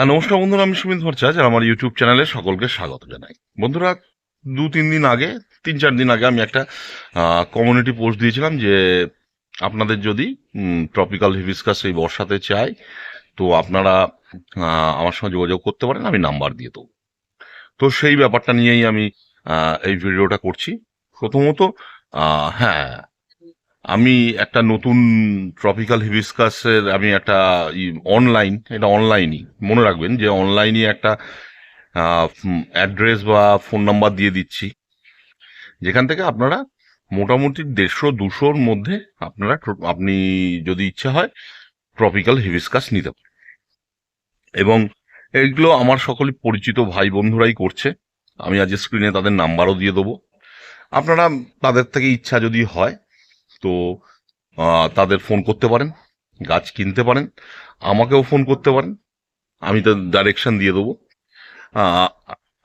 হ্যাঁ নমস্কার বন্ধুরা, আমি সুমিত ভট্টাচার্য আর আমার ইউটিউব চ্যানেলে সকলকে স্বাগত জানাই। বন্ধুরা, দু তিন দিন আগে, তিন চার দিন আগে আমি একটা কমিউনিটি পোস্ট দিয়েছিলাম যে আপনাদের যদি ট্রপিক্যাল হিবিসকাস এই বর্ষাতে চাই তো আপনারা আমার সঙ্গে যোগাযোগ করতে পারেন, আমি নাম্বার দিয়ে দেবো। তো সেই ব্যাপারটা নিয়েই আমি এই ভিডিওটা করছি। প্রথমত হ্যাঁ আমি একটা নতুন ট্রপিক্যাল হিবিসকাসের আমি একটা অনলাইন এটা অনলাইনই মনে রাখবেন যে অনলাইনে একটা অ্যাড্রেস বা ফোন নাম্বার দিয়ে দিচ্ছি। যেখান থেকে আপনারা মোটামুটি দেড়শো দুশোর মধ্যে আপনারা আপনি যদি ইচ্ছা হয় ট্রপিক্যাল হিবিসকাস নিতে পারেন। এবং এইগুলো আমার সকলই পরিচিত ভাই বন্ধুরাই করছে। আমি আজ স্ক্রিনে তাদের নাম্বারও দিয়ে দেবো। আপনারা তাদের থেকে ইচ্ছা যদি হয় তো তাদের ফোন করতে পারেন, গাছ কিনতে পারেন, আমাকেও ফোন করতে পারেন, আমি তো ডাইরেকশন দিয়ে দেবো।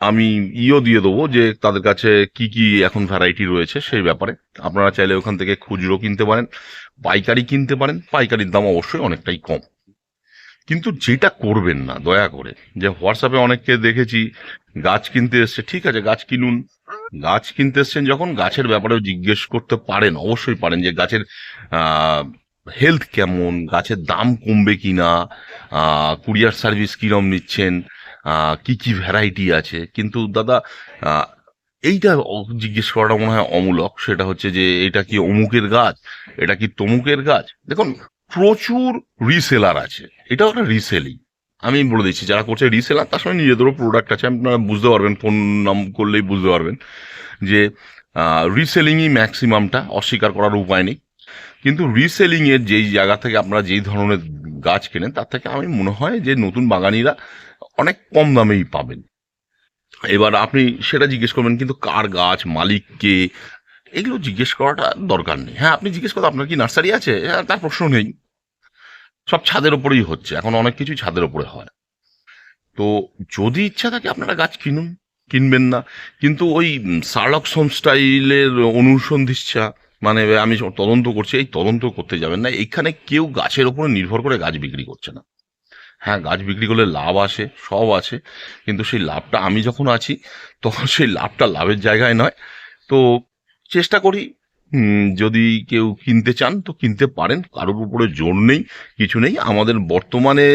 আমি ইও দিয়ে দেবো যে তাদের কাছে কি কি এখন ভ্যারাইটি রয়েছে সেই ব্যাপারে। আপনারা চাইলে ওখান থেকে খুচরো কিনতে পারেন, পাইকারি কিনতে পারেন, পাইকারির দাম অবশ্যই অনেকটাই কম। কিন্তু যেটা করবেন না, দয়া করে, যে হোয়াটসঅ্যাপে অনেককে দেখেছি, গাছ কিনতে এসছে, ঠিক আছে, গাছ কিনুন গাছ কিনতে এসছেন যখন, গাছের ব্যাপারেও জিজ্ঞেস করতে পারেন, অবশ্যই পারেন যে গাছের হেলথ কেমন, গাছের দাম কমবে কিনা কুরিয়ার সার্ভিস কিরম নিচ্ছেন কি কি ভ্যারাইটি আছে। কিন্তু দাদা এইটা জিজ্ঞেস করাটা মনে হয় অমূলক। সেটা হচ্ছে যে, এটা কি অমুকের গাছ? এটা কি তমুকের গাছ? দেখুন, প্রচুর রিসেলার আছে। এটাও একটা রিসেলিং আমি বলে দিচ্ছি যারা করছে রিসেলার তার সঙ্গে নিজেদেরও প্রোডাক্ট আছে। আপনারা বুঝতে পারবেন ফোন নাম করলেই বুঝতে পারবেন যে রিসেলিংই ম্যাক্সিমামটা অস্বীকার করার উপায় নেই। কিন্তু রিসেলিংয়ের যেই জায়গা থেকে আপনারা যেই ধরনের গাছ কেনেন তার থেকে আমি মনে হয় যে নতুন বাগানিরা অনেক কম দামেই পাবেন। এবার আপনি সেটা জিজ্ঞেস করবেন কিন্তু কার গাছ মালিককে এগুলো জিজ্ঞেস করাটা দরকার নেই। হ্যাঁ আপনি জিজ্ঞেস করতে আপনার কি নার্সারি আছে? হ্যাঁ, তার প্রশ্ন নেই। সব ছাদের ওপরেই হচ্ছে। এখন অনেক কিছুই ছাদের ওপরে হয়। তো যদি ইচ্ছা থাকে আপনারা গাছ কিনুন, কিনবেন না। কিন্তু ওই সার্লক সোম স্টাইলের অনুসন্ধিচ্ছা মানে আমি তদন্ত করছি, এই তদন্ত করতে যাবেন না। এইখানে কেউ গাছের ওপরে নির্ভর করে গাছ বিক্রি করছে না। হ্যাঁ গাছ বিক্রি করলে লাভ আসে, সব আছে। কিন্তু সেই লাভটা আমি যখন আছি, তখন সেই লাভটা লাভের জায়গায় নয়। তো চেষ্টা করি যদি কেউ কিনতে চান, তো কিনতে পারেন। কারোর উপরে জোর নেই, কিছু নেই। আমাদের বর্তমানে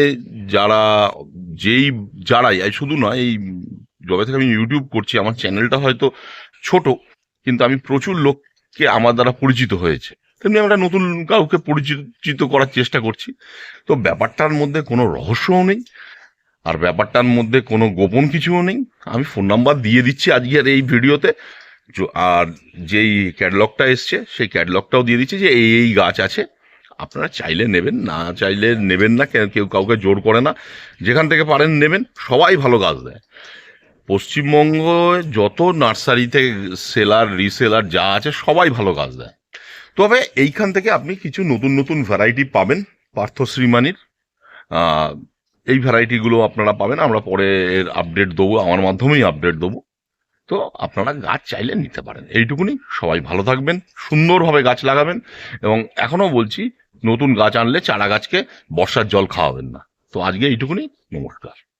যারা, যেই যারাই শুধু নয়, এই যবে থেকে আমি ইউটিউব করছি, আমার চ্যানেলটা হয়তো ছোট, কিন্তু আমি প্রচুর লোককে আমার দ্বারা পরিচিত হয়েছে। তেমনি আমরা নতুন কাউকে পরিচিত করার চেষ্টা করছি। তো ব্যাপারটার মধ্যে কোনো রহস্যও নেই, আর ব্যাপারটার মধ্যে কোনো গোপন কিছুও নেই। আমি ফোন নাম্বার দিয়ে দিচ্ছি আজকের এই ভিডিওতে। আর যেই ক্যাটলগটা এসছে, সেই ক্যাটলগটাও দিয়ে দিচ্ছে যে এই এই গাছ আছে। আপনারা চাইলে নেবেন, না চাইলে নেবেন না কেউ কাউকে জোর করে না। যেখান থেকে পারেন নেবেন, সবাই ভালো গাছ দেয়। পশ্চিমবঙ্গ যত নার্সারিতে সেলার, রিসেলার যা আছে, সবাই ভালো গাছ দেয়। তবে এইখান থেকে আপনি কিছু নতুন নতুন ভ্যারাইটি পাবেন পার্থ শ্রীমানির এই ভ্যারাইটিগুলো আপনারা পাবেন, আমরা পরে এর আপডেট দেবো, আমার মাধ্যমেই আপডেট দেবো। তো আপনারা গাছ চাইলে নিতে পারেন। এইটুকুনি। সবাই ভালো থাকবেন, সুন্দরভাবে গাছ লাগাবেন এবং এখনও বলছি, নতুন গাছ আনলে চারা গাছকে বর্ষার জল খাওয়াবেন না। তো আজকে এইটুকুনি। নমস্কার।